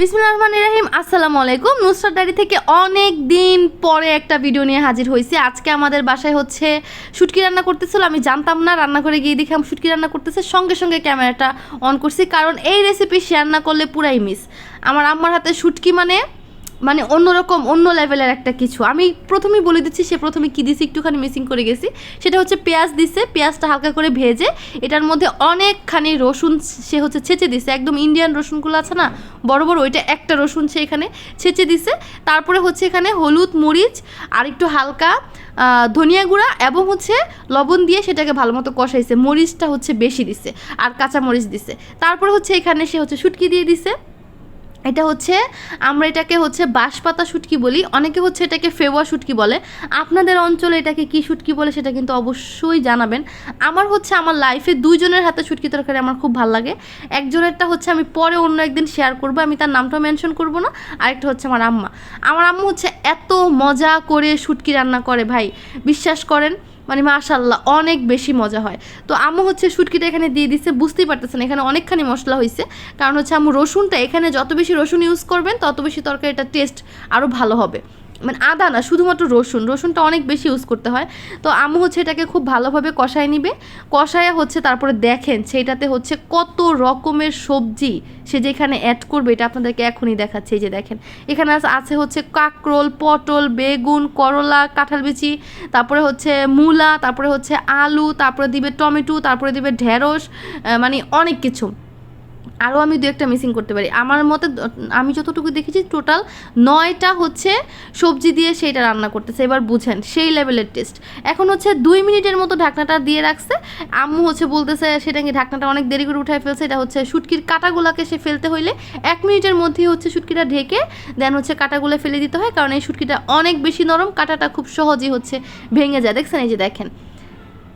বিসমুল্লাহ রহমান রাহিম, আসসালামু আলাইকুম। নুসরাত ডায়েরি থেকে অনেক দিন পরে একটা ভিডিও নিয়ে হাজির হয়েছি। আজকে আমাদের বাসায় হচ্ছে শুটকি রান্না করতেছিল, আমি জানতাম না রান্না করে গিয়ে দেখে আমি শুটকি রান্না করতেছে, সঙ্গে সঙ্গে ক্যামেরাটা অন করছি, কারণ এই রেসিপি শেয়ার না করলে পুরাই মিস আমার আম্মার হাতে শুটকি মানে মানে অন্যরকম, অন্য লেভেলের একটা কিছু। আমি প্রথমেই বলে দিচ্ছি, সে প্রথমে কী দিছি, একটুখানি মিসিং করে গেছি। সেটা হচ্ছে পেঁয়াজ দিছে, পেঁয়াজটা হালকা করে ভেজে, এটার মধ্যে অনেকখানি রসুন সে হচ্ছে ছেঁচে দিছে। একদম ইন্ডিয়ান রসুনগুলো আছে না, বড় বড়, ওইটা একটা রসুন সে এখানে ছেঁচে দিছে। তারপরে হচ্ছে এখানে হলুদ মরিচ, আর একটু হালকা ধনিয়া গুঁড়া এবং হচ্ছে লবণ দিয়ে সেটাকে ভালো মতো কষাইছে। মরিচটা হচ্ছে বেশি দিছে, আর কাঁচা মরিচ দিছে। তারপরে হচ্ছে এখানে সে হচ্ছে শুটকি দিয়ে দিছে। এটা হচ্ছে, আমরা এটাকে হচ্ছে বাঁশপাতা শুটকি বলি, অনেকে হচ্ছে এটাকে ফেওয়া শুটকি বলে। আপনাদের অঞ্চলে এটাকে কি শুটকি বলে সেটা কিন্তু অবশ্যই জানাবেন। আমার হচ্ছে আমার লাইফে দুইজনের হাতে শুটকি তরকারি আমার খুব ভালো লাগে। একজনেরটা হচ্ছে আমি পরে অন্য একদিন শেয়ার করব, আমি তার নামটাও মেনশন করব না, আরেকটা হচ্ছে আমার আম্মা। আমার আম্মু হচ্ছে এত মজা করে শুটকি রান্না করে ভাই, বিশ্বাস করেন মানে মাশাল্লাহ অনেক বেশি মজা হয়। তো আমু হচ্ছে শুটকিটা এখানে দিয়ে দিচ্ছে বুঝতেই পারতেছেন এখানে অনেকখানি মশলা হয়েছে কারণ হচ্ছে আমু রসুনটা, এখানে যত বেশি রসুন ইউজ করবেন, তত বেশি তরকারিটার টেস্ট আরও ভালো হবে। মানে আদা না, শুধুমাত্র রসুন, রসুনটা অনেক বেশি ইউজ করতে হয়। তো আম্মু হচ্ছে এটাকে খুব ভালোভাবে কষায় নিবে। কষায় হচ্ছে তারপরে দেখেন সেইটাতে হচ্ছে কত রকমের সবজি সে যেখানে অ্যাড করবে, এটা আপনাদেরকে এখনই দেখাচ্ছে। এই যে দেখেন, এখানে আছে হচ্ছে কাকরোল, পটল, বেগুন, করলা, কাঁঠাল বিচি, তারপরে হচ্ছে মূলা, তারপরে হচ্ছে আলু, তারপরে দিবে টমেটো, তারপরে দিবে ঢেঁড়স মানে অনেক কিছু। আরও আমি দু একটা মিসিং করতে পারি। আমার মতে আমি যতটুকু দেখেছি টোটাল নয়টা হচ্ছে সবজি দিয়ে সেইটা রান্না করতেছে। এবার বুঝেন, সেই লেভেলের টেস্ট এখন হচ্ছে দুই মিনিটের মতো ঢাকনাটা দিয়ে রাখছে। আম্মু হচ্ছে বলতেছে, সেটা কি ঢাকনাটা অনেক দেরি করে উঠায় ফেলছে? এটা হচ্ছে শুটকির কাটাগুলাকে সে ফেলতে হইলে এক মিনিটের মধ্যেই হচ্ছে শুটকিটা ঢেকে দেন হচ্ছে কাটাগুলো ফেলে দিতে হয়। কারণ এই শুটকিটা অনেক বেশি নরম, কাটাটা খুব সহজেই হচ্ছে ভেঙে যায়। দেখছেন এই যে দেখেন।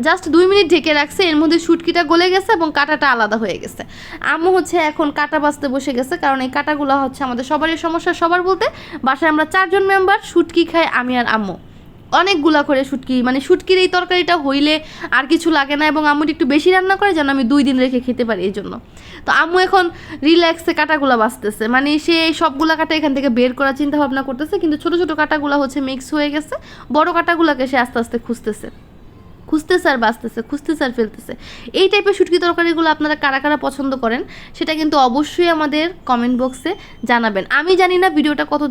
জাস্ট দুই মিনিট ঢেকে রাখছে, এর মধ্যে শুটকিটা গলে গেছে এবং কাটাটা আলাদা হয়ে গেছে। আম্মু হচ্ছে এখন কাটা বাঁচতে বসে গেছে, কারণ এই কাটাগুলো হচ্ছে আমাদের সবারই সমস্যা সবার বলতে, বাসায় আমরা চারজন মেম্বার শুটকি খাই আমি আর আম্মু। অনেকগুলা করে শুটকি মানে শুটকির এই তরকারিটা হইলে আর কিছু লাগে না এবং আম্মুটি একটু বেশি রান্না করে যেন আমি দুই দিন রেখে খেতে পারি এই জন্য। তো আম্মু এখন রিল্যাক্সে কাটাগুলা বাঁচতেছে মানে সে সবগুলা কাটা এখান থেকে বের করার চিন্তা ভাবনা করতেছে, কিন্তু ছোট ছোট কাটাগুলা হচ্ছে মিক্স হয়ে গেছে, বড় কাটাগুলাকে সে আস্তে আস্তে খুঁজতেছে। খুঁজতেছে আর বাঁচতেছে খুঁজতেছে আর ফেলতেছে। এই টাইপের শুটকি তরকারিগুলো আপনারা কারা কারা পছন্দ করেন, সেটা কিন্তু অবশ্যই আমাদের কমেন্ট বক্সে জানাবেন। আমি জানি না ভিডিওটা কত,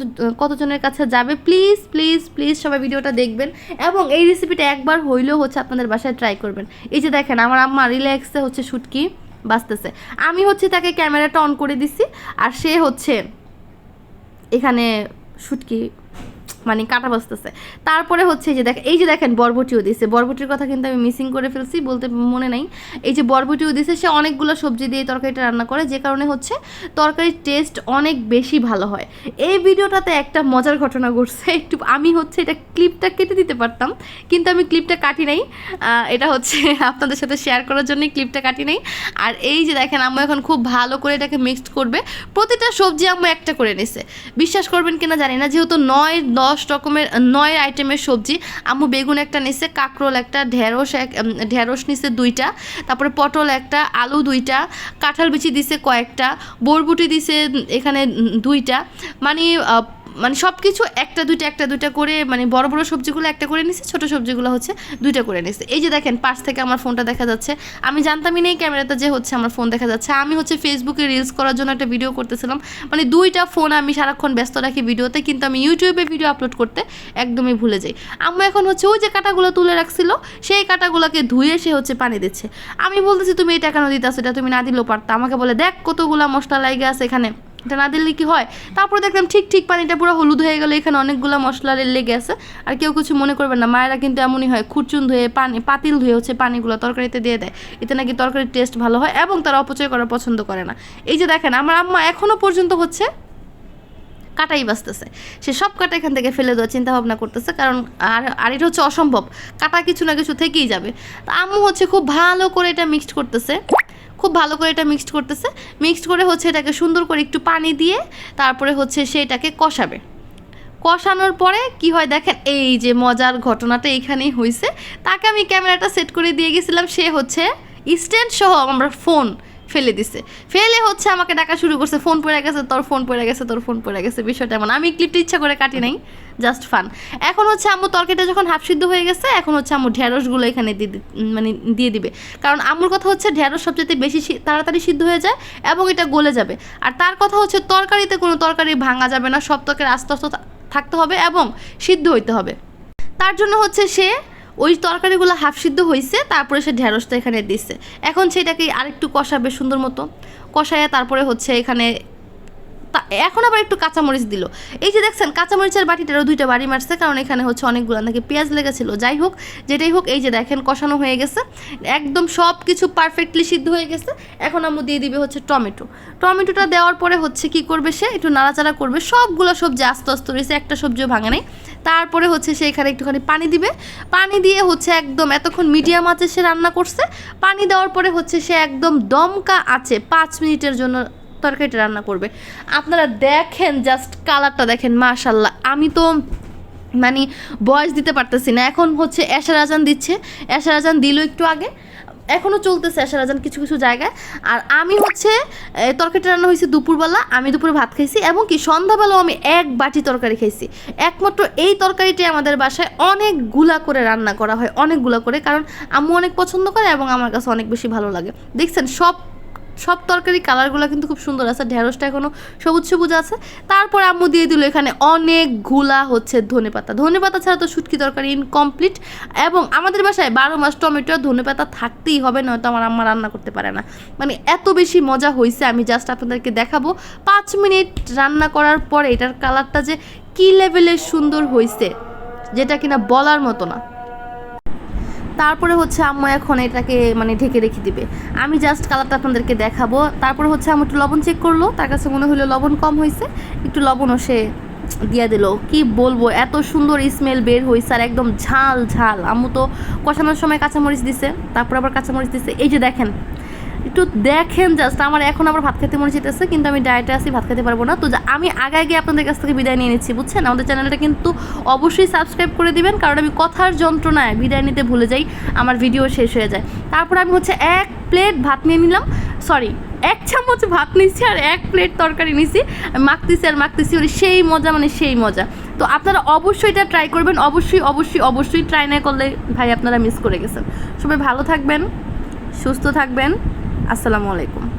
কতজনের কাছে যাবে। প্লিজ প্লিজ প্লিজ সবাই ভিডিওটা দেখবেন এবং এই রেসিপিটা একবার হইলেও হচ্ছে আপনাদের বাসায় ট্রাই করবেন। এই যে দেখেন, আমার আম্মা রিল্যাক্সে হচ্ছে শুটকি বাঁচতেছে। আমি হচ্ছে তাকে ক্যামেরাটা অন করে দিছি, আর সে হচ্ছে এখানে শুটকি মানে কাটা বাজতেছে। তারপরে হচ্ছে যে দেখ, এই যে দেখেন বরবটিও দিছে। বরবটির কথা কিন্তু আমি মিসিং করে ফেলছি, বলতে মনে নাই। এই যে বরবটিও দিছে, সে অনেকগুলো সবজি দিয়ে তরকারিটা রান্না করে, যে কারণে হচ্ছে তরকারির টেস্ট অনেক বেশি ভালো হয়। এই ভিডিওটাতে একটা মজার ঘটনা ঘটছে, একটু আমি হচ্ছে এটা ক্লিপটা কেটে দিতে পারতাম, কিন্তু আমি ক্লিপটা কাটি নাই। এটা হচ্ছে আপনাদের সাথে শেয়ার করার জন্যই ক্লিপটা কাটি নাই। আর এই যে দেখেন, আম্মু এখন খুব ভালো করে এটাকে মিক্সড করবে। প্রতিটা সবজি আম্মু একটা করে নিছে। বিশ্বাস করবেন কিনা জানি না, যেহেতু নয়, দশ রকমের নয় আইটেমের সবজি। আম্মু বেগুন একটা নিছে, কাঁকরোল একটা, ঢেঁড়স এক ঢেঁড়স নিছে দুইটা, তারপরে পটল একটা, আলু দুইটা, কাঁঠাল বিচি দিছে কয়েকটা, বরবুটি দিছে এখানে দুইটা। মানে মানে সব কিছু একটা দুইটা একটা দুইটা করে মানে বড় বড় সবজিগুলো একটা করে নিছে, ছোট সবজিগুলো হচ্ছে দুইটা করে নিছে। এই যে দেখেন, পাশ থেকে আমার ফোনটা দেখা যাচ্ছে। আমি জানতামই নেই ক্যামেরাতে যে হচ্ছে আমার ফোন দেখা যাচ্ছে। আমি হচ্ছে ফেসবুকে রিলস করার জন্য একটা ভিডিও করতেছিলাম। মানে দুইটা ফোন আমি সারাক্ষণ ব্যস্ত রাখি ভিডিওতে কিন্তু আমি ইউটিউবে ভিডিও আপলোড করতে একদমই ভুলে যাই। আম্মু এখন হচ্ছে ওই যে কাটাগুলো তুলে রাখছিল, সেই কাটাগুলোকে ধুয়ে সে হচ্ছে পানি দিচ্ছে। আমি বলতেছি, তুমি এটা কেন দিতেছো? এটা তুমি না দিলেও পারতা। আমাকে বলে, দেখ কতগুলা মশলা লাগে আছে এখানে। এটা না দিলে কি হয়? তারপরে দেখলাম ঠিক ঠিক পানিটা পুরো হলুদ হয়ে গেলো, এখানে অনেকগুলো মশলা লেগে আছে। আর কেউ কিছু মনে করবেন না, মায়েরা কিন্তু এমনই হয়, খুরচুন ধুয়ে পানি, পাতিল ধুয়ে হচ্ছে পানিগুলো তরকারিতে দিয়ে দেয়। এতে নাকি তরকারির টেস্ট ভালো হয় এবং তারা অপচয় করা পছন্দ করে না। এই যে দেখেন, আমার আম্মা এখনও পর্যন্ত হচ্ছে কাটাই বাঁচতেছে। সে সব কাটা এখান থেকে ফেলে দেওয়ার চিন্তা ভাবনা করতেছে, কারণ আর আর এটা হচ্ছে অসম্ভব। কাটা কিছু না কিছু থেকেই যাবে। তো আম্মু হচ্ছে খুব ভালো করে এটা মিক্সড করতেছে। খুব ভালো করে এটা মিক্সড করতেছে। মিক্সড করে হচ্ছে এটাকে সুন্দর করে একটু পানি দিয়ে তারপরে হচ্ছে সেটাকে কষাবে। কষানোর পরে কি হয় দেখেন, এই যে মজার ঘটনাটা এখানেই হয়েছে তাকে আমি ক্যামেরাটা সেট করে দিয়ে গেছিলাম, সে হচ্ছে স্ট্যান্ড সহ আমরা ফোন ফেলে দিছে। ফেলে হচ্ছে আমাকে ডাকা শুরু করছে, ফোন পড়ে গেছে, তোর ফোন পড়ে গেছে, তোর ফোন পড়ে গেছে, বিষয়টা এমন। আমি ক্লিপটা ইচ্ছা করে কাটি নাই জাস্ট ফান এখন হচ্ছে আম্মু তরকারিটা যখন হাফ সিদ্ধ হয়ে গেছে, এখন হচ্ছে আম্মু ঢেঁড়সগুলো এখানে দিয়ে মানে দিয়ে দিবে। কারণ আম্মুর কথা হচ্ছে ঢেঁড়স সবচেয়ে বেশি তাড়াতাড়ি সিদ্ধ হয়ে যায় এবং এটা গলে যাবে। আর তার কথা হচ্ছে তরকারিতে কোনো তরকারি ভাঙা যাবে না, সব তরকারি আস্তে আস্তে থাকতে হবে এবং সিদ্ধ হইতে হবে। তার জন্য হচ্ছে সে ওই তরকারিগুলো হাফ সিদ্ধ হয়েছে তারপরে সে ঢেঁড়সটা এখানে দিছে। এখন সেটাকে আরেকটু কষাবে সুন্দর মতো। কষায় তারপরে হচ্ছে এখানে এখন আবার একটু কাঁচামরিচ দিল। এই যে দেখছেন, কাঁচামরিচের বাটিটারও দুইটা বাড়ি মারছে, কারণ এখানে হচ্ছে অনেকগুলো নাকি পেঁয়াজ লেগেছিল। যাই হোক, যেটাই হোক, এই যে দেখেন, কষানো হয়ে গেছে। একদম সব কিছু পারফেক্টলি সিদ্ধ হয়ে গেছে। এখন আম্মু দিয়ে দিবে হচ্ছে টমেটো। টমেটোটা দেওয়ার পরে হচ্ছে কি করবে সে? একটু নাড়াচাড়া করবে। সবগুলো সবজি আস্তে আস্তে রয়েছে, একটা সবজিও ভাঙে নেই। তারপরে হচ্ছে সে এখানে একটুখানি পানি দিবে। পানি দিয়ে হচ্ছে একদম এতক্ষণ মিডিয়াম আঁচে সে রান্না করছে। পানি দেওয়ার পরে হচ্ছে সে একদম দমকা আছে পাঁচ মিনিটের জন্য তরকারিটা রান্না করবে। আপনারা দেখেন জাস্ট কালারটা দেখেন মাশাল্লাহ আমি তো মানে বয়স দিতে পারতেছি না। এখন হচ্ছে এশার আজান দিচ্ছে। এশার আজান দিল একটু আগে। এখনও চলতেছে এশার আজান কিছু কিছু জায়গায়। আর আমি হচ্ছে তরকারিটা রান্না হয়েছে দুপুরবেলা। আমি দুপুরে ভাত খাইছি এবং কি সন্ধ্যাবেলাও আমি এক বাটি তরকারি খাইছি। একমাত্র এই তরকারিটি আমাদের বাসায় অনেকগুলা করে রান্না করা হয়। অনেকগুলা করে, কারণ আম্মু অনেক পছন্দ করে এবং আমার কাছে অনেক বেশি ভালো লাগে। দেখছেন, সব সব তরকারি কালারগুলো কিন্তু খুব সুন্দর আছে, ঢেঁড়সটা এখনও সবুজ সবুজ আছে। তারপর আম্মু দিয়ে দিল এখানে অনেকগুলা হচ্ছে ধনে পাতা। ধনে পাতা ছাড়া তো শুটকি তরকারি ইনকমপ্লিট এবং আমাদের বাসায় বারো মাস টমেটো আর ধনে পাতা থাকতেই হবে, নয়তো আমার আম্মা রান্না করতে পারে না। মানে এত বেশি মজা হয়েছে আমি জাস্ট আপনাদেরকে দেখাবো। পাঁচ মিনিট রান্না করার পরে এটার কালারটা যে কী লেভেলের সুন্দর হয়েছে যেটা কিনা বলার মতো না। তারপরে হচ্ছে আম্মু এখন এটাকে মানে ঢেকে রেখে দিবে। আমি জাস্ট কালারটা আপনাদেরকে দেখাবো। তারপরে হচ্ছে আমি একটু লবণ চেক করল। তার কাছে মনে হলো লবণ কম হয়েছে। একটু লবণও সে দিয়ে দিল। কি বলব, এত সুন্দর স্মেল বের হয়েছে আর একদম ঝাল ঝাল। আম্মু তো কষানোর সময় কাঁচামরিচ দিছে, তারপর আবার কাঁচামরিচ দিছে। এই যে দেখেন একটু দেখেন জাস্ট আমার এখন আবার ভাত খেতে মনে যেতেছে কিন্তু আমি ডায়েটে আছি, ভাত খেতে পারব না। তো আমি আগে গিয়ে আপনাদের কাছ থেকে বিদায় নিয়ে নিচ্ছি, বুঝছেন? আমাদের চ্যানেলটা কিন্তু অবশ্যই সাবস্ক্রাইব করে দিবেন, কারণ আমি কথার যন্ত্রণায় বিদায় নিতে ভুলে যাই, আমার ভিডিও শেষ হয়ে যায়। তারপর আমি হচ্ছে এক প্লেট ভাত নিয়ে নিলাম সরি এক চামচ ভাত নিচ্ছি আর এক প্লেট তরকারি নিছি মাখতেছি আর মাখতেছি মানে সেই মজা মানে সেই মজা। তো আপনারা অবশ্যই এটা ট্রাই করবেন, অবশ্যই অবশ্যই অবশ্যই ট্রাই না করলে ভাই আপনারা মিস করে গেছেন। সবাই ভালো থাকবেন, সুস্থ থাকবেন। আসসালামু আলাইকুম।